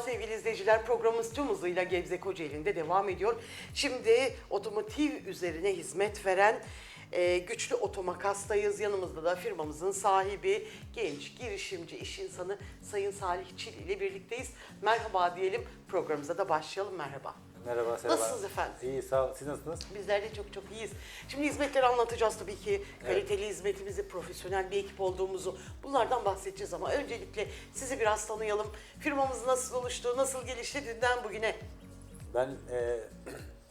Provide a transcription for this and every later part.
seyirciler programımız tüm hızıyla Gebze Kocaeli'nde devam ediyor. Şimdi otomotiv üzerine hizmet veren e, güçlü otomakastayız. Yanımızda da firmamızın sahibi, genç, girişimci, iş insanı Sayın Salih Çil ile birlikteyiz. Merhaba diyelim, programımıza da başlayalım. Merhaba. Merhaba Serap Nasılsınız efendim? İyi sağ ol. Siz nasılsınız? Bizler de çok çok iyiyiz. Şimdi hizmetleri anlatacağız tabii ki. Kaliteli hizmetimizi, profesyonel bir ekip olduğumuzu bunlardan bahsedeceğiz ama öncelikle sizi biraz tanıyalım. Firmamız nasıl oluştu, nasıl gelişti dünden bugüne? Ben e,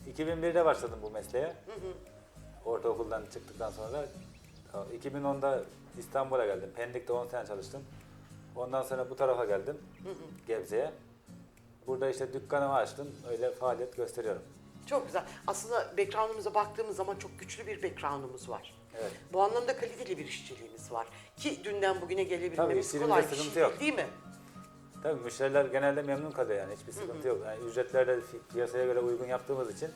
2001'de başladım bu mesleğe. Ortaokuldan çıktıktan sonra. 2010'da İstanbul'a geldim. Pendik'te 10 sene çalıştım. Ondan sonra bu tarafa geldim. Gebze'ye. Burada işte dükkanımı açtım. Öyle faaliyet gösteriyorum. Çok güzel. Aslında background'umuza baktığımız zaman çok güçlü bir background'umuz var. Evet. Bu anlamda kaliteli bir işçiliğimiz var. Ki dünden bugüne Tabii, gelebilmemiz işçiliğimizde kolay bir sıkıntı şey yok. değil mi? Tabii müşteriler genelde memnun kalıyor yani. Hiçbir sıkıntı yok. Yani ücretler de fi- piyasaya göre uygun yaptığımız için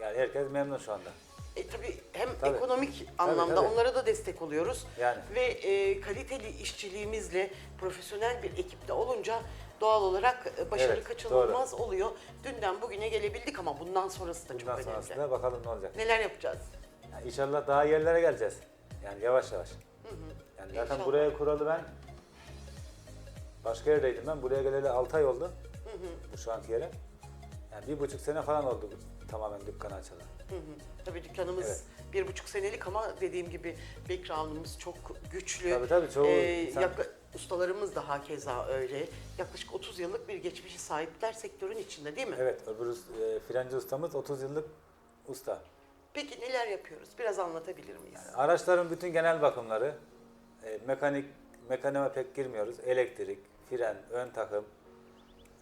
yani herkes memnun şu anda. E tabii hem Tabii. ekonomik anlamda tabii. onlara da destek oluyoruz. Yani. Ve e, kaliteli işçiliğimizle profesyonel bir ekipte olunca doğal olarak e, başarı Evet, kaçınılmaz oluyor. Dünden bugüne gelebildik ama bundan sonrası da çok Bundan önemli. sonrasında bakalım ne olacak. Neler yapacağız? Yani inşallah daha yerlere geleceğiz. Yani yavaş yavaş. Yani zaten İnşallah. buraya kuralı ben başka yerdeydim ben. Buraya geleli 6 ay oldu. Bu şu anki yere. Yani bir buçuk sene falan oldu tamamen dükkanı açalı. Hı hı. Tabii dükkanımız bir buçuk senelik ama dediğim gibi background'umuz çok güçlü. Tabii, tabii, çoğu insan- yakla- ustalarımız da hakeza öyle. Yaklaşık 30 yıllık bir geçmişe sahipler sektörün içinde değil mi? Evet öbür us- e, frenci ustamız 30 yıllık usta. Peki neler yapıyoruz? Biraz anlatabilir miyiz? Araçların bütün genel bakımları, e, mekanik, mekanime pek girmiyoruz. Elektrik, fren, ön takım,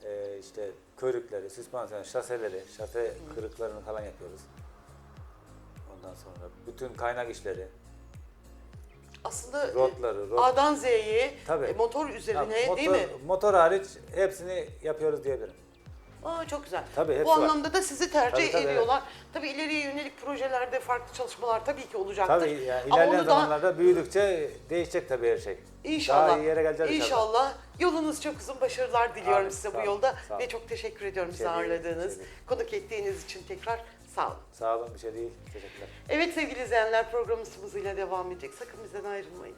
e, işte körükleri, süspansiyon, şaseleri, şase kırıklarını falan yapıyoruz. Ondan sonra bütün kaynak işleri, Aslında e, rotları, rot, A'dan Z'ye Tabii. e, motor üzerine Ya, motor, değil mi? Motor hariç hepsini yapıyoruz diyebilirim. Aa, çok güzel. Tabii, hepsi Bu var. anlamda da sizi tercih Tabii, tabii, ediyorlar. Tabii ileriye yönelik projelerde farklı çalışmalar tabii ki olacaktır. Tabii yani Ama ilerleyen onu da zamanlarda büyüdükçe değişecek tabii her şey. İnşallah. Daha iyi yere geleceğiz inşallah. Yolunuz çok uzun başarılar diliyorum Amin. size Sağ bu olun, yolda sağ olun. ve çok teşekkür ediyorum değil, ağırladığınız, şey değil. konuk ettiğiniz için tekrar sağ olun. Sağ olun bir şey değil. Teşekkürler. Evet sevgili izleyenler programımız hızıyla devam edecek. Sakın bizden ayrılmayın.